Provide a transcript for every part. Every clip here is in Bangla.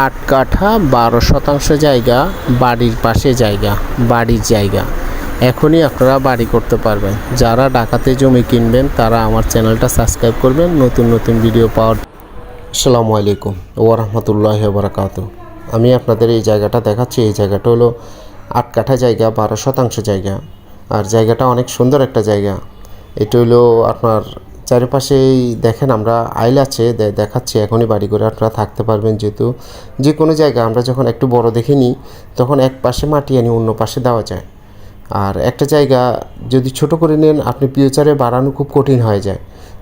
আট কাঠা, বারো শতাংশ জায়গা, বাড়ির পাশে জায়গা, বাড়ির জায়গা। এখনই আপনারা বাড়ি করতে পারবেন। যারা ঢাকাতে জমি কিনবেন, তারা আমার চ্যানেলটা সাবস্ক্রাইব করবেন। নতুন নতুন ভিডিও পাওয়ার আসসালামু আলাইকুম ওরহমতুল্লাহ বারাকাত আমি আপনাদের এই জায়গাটা দেখাচ্ছি। এই জায়গাটা হলো আট কাঠা জায়গা, বারো শতাংশ জায়গা। আর জায়গাটা অনেক সুন্দর একটা জায়গা। এটা হলো আপনার চারিপাশেই দেখেন আমরা আইল আছে দেখাচ্ছি, এখনই বাড়ি করে আপনারা থাকতে পারবেন যেহেতু যে কোনো জায়গা আমরা যখন একটু বড় দেখে নিই, তখন এক পাশে মাটি আনি, অন্য পাশে দেওয়া যায়। আর একটা জায়গা যদি ছোট করে নেন, আপনি ফিউচারে বাড়ানো খুব কঠিন হয়ে যায়।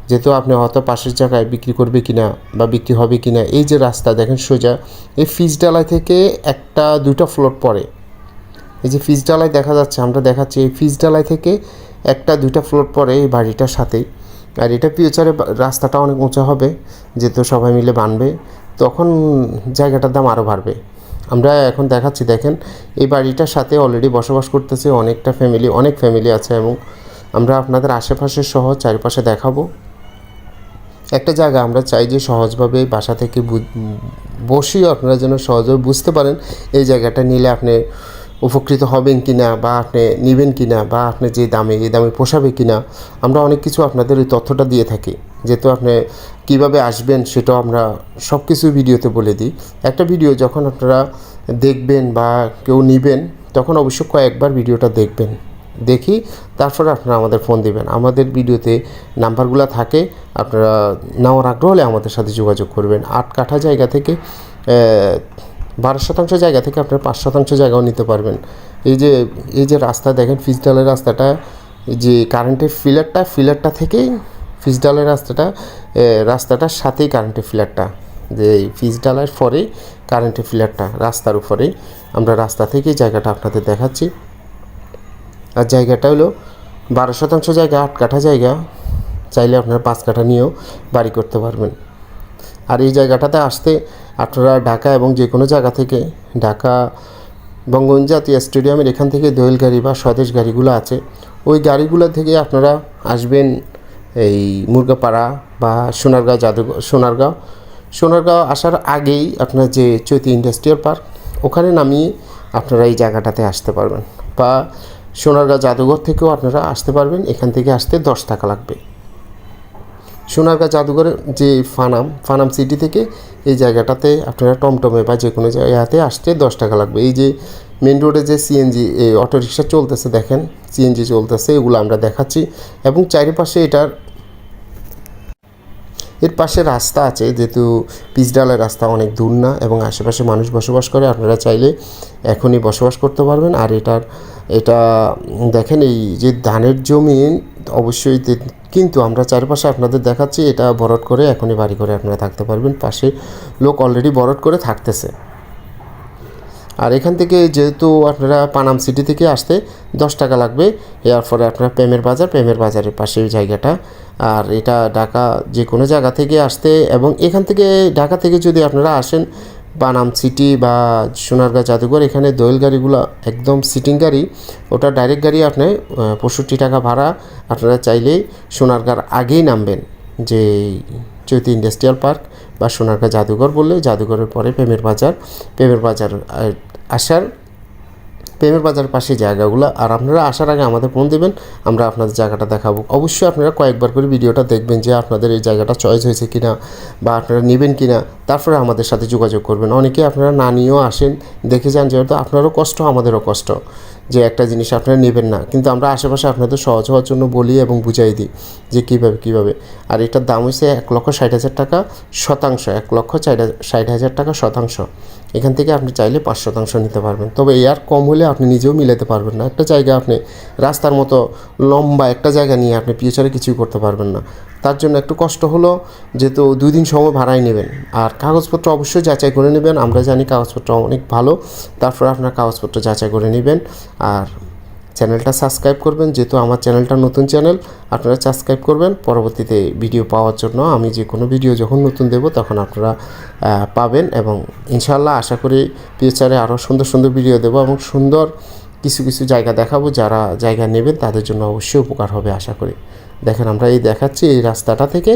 যেহেতু আপনি হয়তো পাশের জায়গায় বিক্রি করবে কিনা বা বিক্রি হবে কিনা, এই যে রাস্তা দেখেন সোজা, এই ফিজ ডালাই থেকে একটা দুটো ফ্লোট পড়ে। এই যে ফিজ ডালাই দেখা যাচ্ছে, আমরা দেখাচ্ছি, এই ফিজ ডালাই থেকে একটা, দুইটা ফ্লোর পরে এই বাড়িটার সাথেই। আর এটা ফিউচারে রাস্তাটা অনেক উঁচা হবে, যেহেতু সবাই মিলে বানবে, তখন জায়গাটার দাম আরও বাড়বে। আমরা এখন দেখাচ্ছি, দেখেন, এই বাড়িটার সাথে অলরেডি বসবাস করতেছে অনেকটা ফ্যামিলি অনেক ফ্যামিলি আছে এবং আমরা আপনাদের আশেপাশের সহ চারিপাশে দেখাবো। একটা জায়গা আমরা চাই যে সহজভাবে বাসা থেকে বসেই আপনারা যেন সহজভাবে বুঝতে পারেন, এই জায়গাটা নিলে আপনি উপকৃত হবেন কি না বা আপনি নেবেন কি না বা আপনি যে দামে, এই দামে পোষাবে কি না আমরা অনেক কিছু আপনাদের ওই তথ্যটা দিয়ে থাকি। যেহেতু আপনি কীভাবে আসবেন সেটাও আমরা সব কিছু ভিডিওতে বলে দিই। একটা ভিডিও যখন আপনারা দেখবেন বা কেউ নেবেন, তখন অবশ্য কয়েকবার ভিডিওটা দেখবেন। দেখি তারপরে আপনারা আমাদের ফোন দিবেন। আমাদের ভিডিওতে নাম্বারগুলো থাকে, আপনারা নেওয়ার আগ্রহ হলে আমাদের সাথে যোগাযোগ করবেন। আট কাঠা জায়গা থেকে বারো শতাংশ জায়গা থেকে আপনার পাঁচ শতাংশ জায়গাও নিতে পারবেন। এই যে এই যে রাস্তা দেখেন, ফিজডালের রাস্তাটা, এই যে কারেন্টের ফিলারটা ফিলারটা থেকেই ফিজডালের রাস্তাটা রাস্তাটার সাথেই কারেন্টের ফিলারটা যে এই ফিজডালের পরেই কারেন্টের ফিলারটা রাস্তার উপরেই। আমরা রাস্তা থেকেই জায়গাটা আপনাদের দেখাচ্ছি। আর জায়গাটা হলো বারো শতাংশ জায়গা, আট কাঠা জায়গা। চাইলে আপনারা পাঁচ কাঠা নিয়েও বাড়ি করতে পারবেন। আর এই জায়গাটাতে আসতে আপনারা ঢাকা এবং যে কোনো জায়গা থেকে ঢাকা বঙ্গবন্ধু জাতীয় স্টেডিয়ামের এখান থেকে দোয়েল গাড়ি বা স্বদেশ গাড়িগুলো আছে, ওই গাড়িগুলো থেকে আপনারা আসবেন এই মুরগাপাড়া বা সোনারগাঁও জাদুঘর, সোনারগাঁও। সোনারগাঁও আসার আগেই আপনার যে চৈতি ইন্ডাস্ট্রিয়াল পার্ক, ওখানে নামিয়ে আপনারা এই জায়গাটাতে আসতে পারবেন বা সোনারগাঁও জাদুঘর থেকেও আপনারা আসতে পারবেন, এখান থেকে আসতে দশ টাকা লাগবে। সোনারগাঁ জাদুঘরের যে ফানাম ফানাম সিটি থেকে এই জায়গাটাতে আপনারা টমটমে বা যে কোনো জায়গাতে আসতে দশ টাকা লাগবে। এই যে মেন রোডে যে সিএনজি এই অটোরিকশা চলতেছে দেখেন সিএনজি চলতেছে, এগুলো আমরা দেখাচ্ছি। এবং চারিপাশে এটার, এর পাশে রাস্তা আছে, যেহেতু পিচডালের রাস্তা অনেক দূর না এবং আশেপাশে মানুষ বসবাস করে, আপনারা চাইলে এখনই বসবাস করতে পারবেন। আর এটার, এটা দেখেন এই যে ধানের জমি অবশ্যই কিন্তু আমরা চারপাশে আপনাদের দেখাচ্ছি, এটা বরট করে এখনই বাড়ি করে আপনারা থাকতে পারবেন। পাশে লোক অলরেডি বরট করে থাকতেছে। আর এখান থেকে যেহেতু আপনারা পানাম সিটি থেকে আসতে দশ টাকা লাগবে এরপরে আপনারা প্রেমের বাজার, প্রেমের বাজারের পাশে ওই জায়গাটা। আর এটা ঢাকা যে কোনো জায়গা থেকে আসতে এবং এখান থেকে ঢাকা থেকে যদি আপনারা আসেন পানাম সিটি বা সোনারগাঁ, জাদুঘর, এখানে দোয়েল গাড়িগুলো একদম সিটিং গাড়ি। ওটা ডাইরেক্ট গাড়ি আপনি পঁয়ষট্টি টাকা ভাড়া। আপনারা চাইলেই সোনারগাঁর আগেই নামবেন, যে চৈতি ইন্ডাস্ট্রিয়াল পার্ক বা সোনারগাঁ জাদুঘর বললে জাদুঘরের পরে প্রেমের বাজার। প্রেমের বাজার আসার প্রেমের বাজার পাশে জায়গাগুলো। আর আপনারা আসার আগে আমাদের ফোন দেবেন, আমরা আপনাদের জায়গাটা দেখাবো। অবশ্যই আপনারা কয়েকবার করে ভিডিওটা দেখবেন যে আপনাদের এই জায়গাটা চয়েস হয়েছে কিনা বা আপনারা নেবেন কিনা। তারপরে আমাদের সাথে যোগাযোগ করবেন। অনেকে আপনারা না নিয়েও আসেন, দেখে যান যেহেতু আপনারও কষ্ট, আমাদেরও কষ্ট। যে একটা জিনিস আপনারা নেবেন না। কিন্তু আমরা আশেপাশে আপনাদের সহজ হওয়ার জন্য বলি এবং বুঝাই দিই যে কীভাবে কীভাবে। আর এটার দাম হয়েছে এক লক্ষ ষাট হাজার টাকা শতাংশ, এক লক্ষ ষাট হাজার- টাকা শতাংশ। এখান থেকে আপনি চাইলে পাঁচ শতাংশ নিতে পারবেন। তবে এর কম হলে আপনি নিজেও মিলাতে পারবেন না। একটা জায়গা আপনি রাস্তার মতো লম্বা একটা জায়গা নিয়ে আপনি ফিউচারে কিছুই করতে পারবেন না। তার জন্য একটু কষ্ট হলো, যেহেতু দুই দিন সময় ভাড়াই নেবেন। আর কাগজপত্র অবশ্যই যাচাই করে নেবেন, আমরা জানি কাগজপত্র অনেক ভালো, তারপর আপনার কাগজপত্র যাচাই করে নেবেন। আর চ্যানেলটা সাবস্ক্রাইব করবেন, যেহেতু আমার চ্যানেলটা নতুন চ্যানেল, আপনারা সাবস্ক্রাইব করবেন। পরবর্তীতে ভিডিও পাওয়ার জন্য আমি যে কোনো ভিডিও যখন নতুন দেব, তখন আপনারা পাবেন এবং ইনশাল্লাহ আশা করি ফিউচারে আরও সুন্দর সুন্দর ভিডিও দেবো এবং সুন্দর কিছু কিছু জায়গা দেখাবো, যারা জায়গা নেবেন তাদের জন্য অবশ্যই উপকার হবে আশা করি। দেখেন আমরা এই দেখাচ্ছি এই রাস্তাটা থেকে,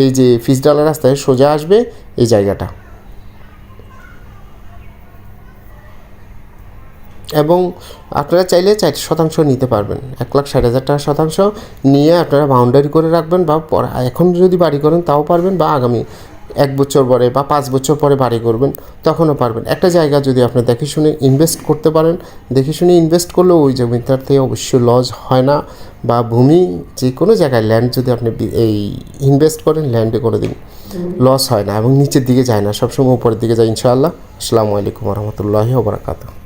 এই যে ফিজডালা রাস্তায় সোজা আসবে এই জায়গাটা। এবং আপনারা চাইলে চারটি শতাংশ নিতে পারবেন, এক লাখ ষাট হাজার টাকা শতাংশ নিয়ে আপনারা বাউন্ডারি করে রাখবেন বা এখন যদি বাড়ি করেন তাও পারবেন বা আগামী এক বছর পরে বা পাঁচ বছর পরে বাড়ি করবেন, তখনও পারবেন। একটা জায়গা যদি আপনি দেখে শুনে ইনভেস্ট করতে পারেন, দেখে শুনে ইনভেস্ট করলেও ওই জমিটার থেকে অবশ্যই লস হয় না বা ভূমি যে কোনো জায়গায় ল্যান্ড যদি আপনি এই ইনভেস্ট করেন ল্যান্ডে করে দিন লস হয় না এবং নিচের দিকে যায় না, সবসময় উপরের দিকে যায়। ইনশাআল্লাহ। আসসালামু আলাইকুম রহমতুল্লাহ ওবরাকাতুহ